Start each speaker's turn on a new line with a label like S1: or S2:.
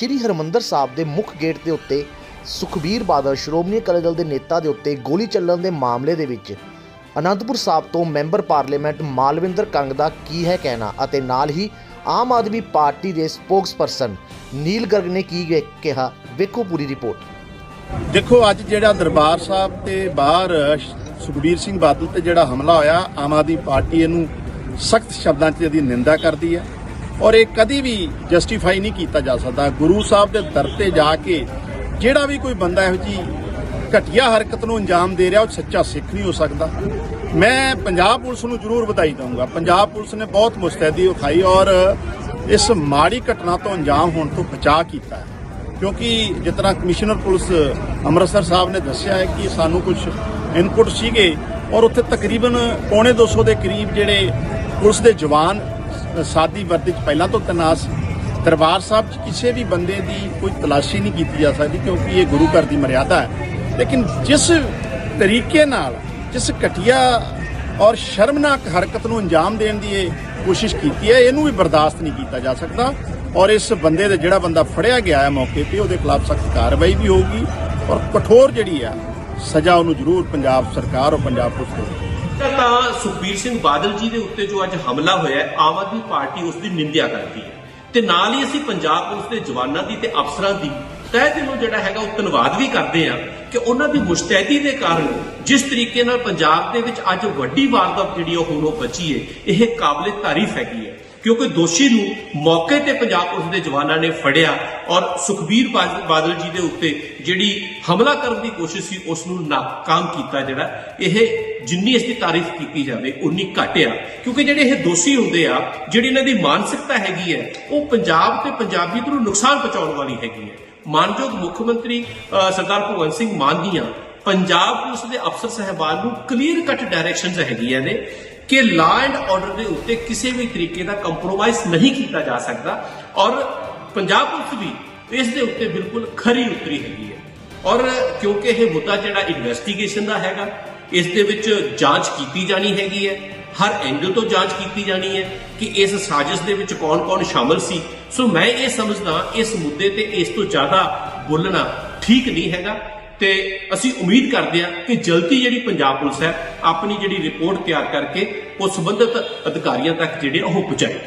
S1: ਸ਼੍ਰੀ ਹਰਮੰਦਰ ਸਾਹਿਬ ਦੇ ਮੁੱਖ ਗੇਟ ਦੇ ਉੱਤੇ ਸੁਖਬੀਰ ਬਾਦਲ, ਸ਼੍ਰੋਮਣੀ ਅਕਾਲੀ ਦਲ ਦੇ ਨੇਤਾ ਦੇ ਉੱਤੇ ਗੋਲੀ ਚੱਲਣ ਦੇ ਮਾਮਲੇ ਦੇ ਵਿੱਚ ਅਨੰਦਪੁਰ ਸਾਹਿਬ ਤੋਂ ਮੈਂਬਰ ਪਾਰਲੀਮੈਂਟ ਮਾਲਵਿੰਦਰ ਕੰਗ ਦਾ ਕੀ ਹੈ ਕਹਿਣਾ ਅਤੇ ਨਾਲ ਹੀ ਆਮ ਆਦਮੀ ਪਾਰਟੀ ਦੇ ਸਪੋਕਸਪਰਸਨ ਨੀਲ ਗਰਗ ਨੇ ਕੀ ਕਿਹਾ, ਵੇਖੋ ਪੂਰੀ ਰਿਪੋਰਟ।
S2: ਦੇਖੋ, ਅੱਜ ਜਿਹੜਾ ਦਰਬਾਰ ਸਾਹਿਬ ਤੇ ਬਾਹਰ ਸੁਖਬੀਰ ਸਿੰਘ ਬਾਦਲ ਤੇ ਜਿਹੜਾ ਹਮਲਾ ਹੋਇਆ, ਆਮ ਆਦਮੀ ਪਾਰਟੀ ਇਹਨੂੰ ਸਖਤ ਸ਼ਬਦਾਂ 'ਚ ਇਹਦੀ ਨਿੰਦਾ ਕਰਦੀ ਹੈ। ਔਰ ਇਹ ਕਦੀ ਵੀ ਜਸਟੀਫਾਈ ਨਹੀਂ ਕੀਤਾ ਜਾ ਸਕਦਾ। ਗੁਰੂ ਸਾਹਿਬ ਦੇ ਦਰ ਤੇ ਜਾ ਕੇ ਜਿਹੜਾ ਵੀ ਕੋਈ ਬੰਦਾ ਇਹੋ ਜੀ ਘਟੀਆ ਹਰਕਤ ਨੂੰ ਅੰਜਾਮ ਦੇ ਰਿਹਾ, ਉਹ ਸੱਚਾ ਸਿੱਖ ਨਹੀਂ ਹੋ ਸਕਦਾ। ਮੈਂ ਪੰਜਾਬ ਪੁਲਿਸ ਨੂੰ ਜ਼ਰੂਰ ਵਧਾਈ ਦਊਂਗਾ। ਪੰਜਾਬ ਪੁਲਿਸ ਨੇ ਬਹੁਤ ਮੁਸਤੈਦੀ ਵਿਖਾਈ ਔਰ ਇਸ ਮਾੜੀ ਘਟਨਾ ਤੋਂ ਅੰਜਾਮ ਹੋਣ ਤੋਂ ਬਚਾਅ ਕੀਤਾ ਕਿਉਂਕਿ ਜਿਸ ਤਰ੍ਹਾਂ ਕਮਿਸ਼ਨਰ ਪੁਲਿਸ ਅੰਮ੍ਰਿਤਸਰ ਸਾਹਿਬ ਨੇ ਦੱਸਿਆ ਹੈ ਕਿ ਸਾਨੂੰ ਕੁਝ ਇਨਪੁਟ ਸੀਗੇ ਔਰ ਉੱਥੇ ਤਕਰੀਬਨ ਪੌਣੇ 200 ਦੇ ਕਰੀਬ ਜਿਹੜੇ ਪੁਲਿਸ ਦੇ ਜਵਾਨ ਸਾਦੀ ਵਰਦੀ 'ਚ ਪਹਿਲਾਂ ਤੋਂ ਤਨਾਸ਼ ਸੀ ਦਰਬਾਰ ਸਾਹਿਬ 'ਚ ਕਿਸੇ ਵੀ ਬੰਦੇ ਦੀ ਕੋਈ ਤਲਾਸ਼ੀ ਨਹੀਂ ਕੀਤੀ ਜਾ ਸਕਦੀ, ਕਿਉਂਕਿ ਇਹ ਗੁਰੂ ਘਰ ਦੀ ਮਰਿਆਦਾ ਹੈ। ਲੇਕਿਨ ਜਿਸ ਤਰੀਕੇ ਨਾਲ, ਜਿਸ ਘਟੀਆ ਔਰ ਸ਼ਰਮਨਾਕ ਹਰਕਤ ਨੂੰ ਅੰਜਾਮ ਦੇਣ ਦੀ ਇਹ ਕੋਸ਼ਿਸ਼ ਕੀਤੀ ਹੈ, ਇਹਨੂੰ ਵੀ ਬਰਦਾਸ਼ਤ ਨਹੀਂ ਕੀਤਾ ਜਾ ਸਕਦਾ। ਔਰ ਇਸ ਬੰਦੇ ਦੇ ਜਿਹੜਾ ਬੰਦਾ ਫੜਿਆ ਗਿਆ ਹੈ ਮੌਕੇ ਤੇ, ਉਹਦੇ ਖਿਲਾਫ ਸਖਤ ਕਾਰਵਾਈ ਵੀ ਹੋਊਗੀ। ਔਰ ਕਠੋਰ ਜਿਹੜੀ ਆ ਸਜ਼ਾ ਉਹਨੂੰ ਜ਼ਰੂਰ ਪੰਜਾਬ ਸਰਕਾਰ ਔਰ ਪੰਜਾਬ ਪੁਲਿਸ ਦੇਵੇਗੀ
S3: ਤਾਂ ਸੁਖਬੀਰ ਸਿੰਘ ਬਾਦਲ ਜੀ ਦੇ ਉੱਤੇ ਜੋ ਅੱਜ ਹਮਲਾ ਹੋਇਆ ਹੈ, ਆਮ ਆਦਮੀ ਪਾਰਟੀ ਉਸ ਦੀ ਨਿੰਦਿਆ ਕਰਦੀ ਹੈ। ਤੇ ਨਾਲ ਹੀ ਅਸੀਂ ਪੰਜਾਬ ਪੁਲਿਸ ਦੇ ਜਵਾਨਾਂ ਦੀ ਤੇ ਅਫਸਰਾਂ ਦੀ ਤਹਿ ਦਿਲੋਂ ਜਿਹੜਾ ਹੈਗਾ ਉਹ ਧੰਨਵਾਦ ਵੀ ਕਰਦੇ ਆ ਕਿ ਉਹਨਾਂ ਦੀ ਮੁਸ਼ਤੈਦੀ ਦੇ ਕਾਰਨ ਜਿਸ ਤਰੀਕੇ ਨਾਲ ਪੰਜਾਬ ਦੇ ਵਿੱਚ ਅੱਜ ਵੱਡੀ ਵਾਰਦਾਤ ਜਿਹੜੀ ਉਹ ਹੁਣ ਉਹ ਬਚੀ ਹੈ, ਇਹ ਕਾਬਲੇ ਤਾਰੀਫ ਹੈਗੀ ਹੈ। ਕਿਉਂਕਿ ਦੋਸ਼ੀ ਨੂੰ ਮੌਕੇ ਤੇ ਪੰਜਾਬ ਪੁਲਿਸ ਦੇ ਜਵਾਨਾਂ ਨੇ ਫੜਿਆ ਔਰ ਸੁਖਬੀਰ ਬਾਦ- ਬਾਦਲ ਜੀ ਦੇ ਉੱਤੇ ਜਿਹੜੀ ਹਮਲਾ ਕਰਨ ਦੀ ਕੋਸ਼ਿਸ਼ ਸੀ, ਉਸ ਨੂੰ ਨਾਕਾਮ ਕੀਤਾ ਜਿਹੜਾ, ਇਹ ਜਿੰਨੀ ਇਸ ਦੀ ਤਾਰੀਫ ਕੀਤੀ ਜਾਵੇ, ਉਨੀ ਘੱਟ ਆ ਕਿਉਂਕਿ ਜਿਹੜੇ ਇਹ ਦੋਸ਼ੀ ਹੁੰਦੇ ਆ, ਜਿਹੜੀ ਇਹਨਾਂ ਦੀ ਮਾਨਸਿਕਤਾ ਹੈਗੀ ਹੈ, ਉਹ ਪੰਜਾਬ ਤੇ ਪੰਜਾਬੀਅਤ ਨੂੰ ਨੁਕਸਾਨ ਪਹੁੰਚਾਉਣ ਵਾਲੀ ਹੈਗੀ ਹੈ। ਮਾਨਯੋਗ ਮੁੱਖ ਮੰਤਰੀ ਸਰਦਾਰ ਭਗਵੰਤ ਸਿੰਘ ਮਾਨ ਦੀਆਂ ਪੰਜਾਬ ਪੁਲਿਸ ਦੇ ਅਫਸਰ ਸਹਿਬਾਨ ਨੂੰ ਕਲੀਅਰ ਕੱਟ ਡਾਇਰੈਕਸ਼ਨਸ ਹੈਗੀਆਂ ਨੇ। ਕਿ ਲਾ ਐਂਡ ਆਰਡਰ ਦੇ ਉੱਤੇ ਕਿਸੇ ਵੀ ਤਰੀਕੇ ਦਾ ਕੰਪਰੋਮਾਈਜ਼ ਨਹੀਂ ਕੀਤਾ ਜਾ ਸਕਦਾ ਔਰ ਪੰਜਾਬ ਪੁਲਿਸ ਵੀ ਇਸ ਦੇ ਉੱਤੇ ਬਿਲਕੁਲ ਖਰੀ ਉਤਰੀ ਹੈਗੀ ਹੈ। ਔਰ ਕਿਉਂਕਿ ਇਹ ਮੁੱਦਾ ਜਿਹੜਾ ਇਨਵੈਸਟੀਗੇਸ਼ਨ ਦਾ ਹੈਗਾ, ਇਸ ਦੇ ਵਿੱਚ ਜਾਂਚ ਕੀਤੀ ਜਾਣੀ ਹੈਗੀ ਹੈ। ਹਰ ਐਂਗਲ ਤੋਂ ਜਾਂਚ ਕੀਤੀ ਜਾਣੀ ਹੈ ਕਿ ਇਸ ਸਾਜ਼ਿਸ਼ ਦੇ ਵਿੱਚ ਕੌਣ-ਕੌਣ ਸ਼ਾਮਲ ਸੀ। ਸੋ ਮੈਂ ਇਹ ਸਮਝਦਾ ਇਸ ਮੁੱਦੇ ਤੇ ਇਸ ਤੋਂ ਜ਼ਿਆਦਾ ਬੋਲਣਾ ਠੀਕ ਨਹੀਂ ਹੈਗਾ। ਤੇ ਅਸੀਂ ਉਮੀਦ ਕਰਦੇ ਹਾਂ ਕਿ ਜਲਦੀ ਜਿਹੜੀ ਪੰਜਾਬ ਪੁਲਿਸ ਹੈ, ਆਪਣੀ ਜਿਹੜੀ ਰਿਪੋਰਟ ਤਿਆਰ ਕਰਕੇ ਉਹ ਸੰਬੰਧਿਤ ਅਧਿਕਾਰੀਆਂ ਤੱਕ ਜਿਹੜੇ ਉਹ ਪਹੁੰਚਾਏ।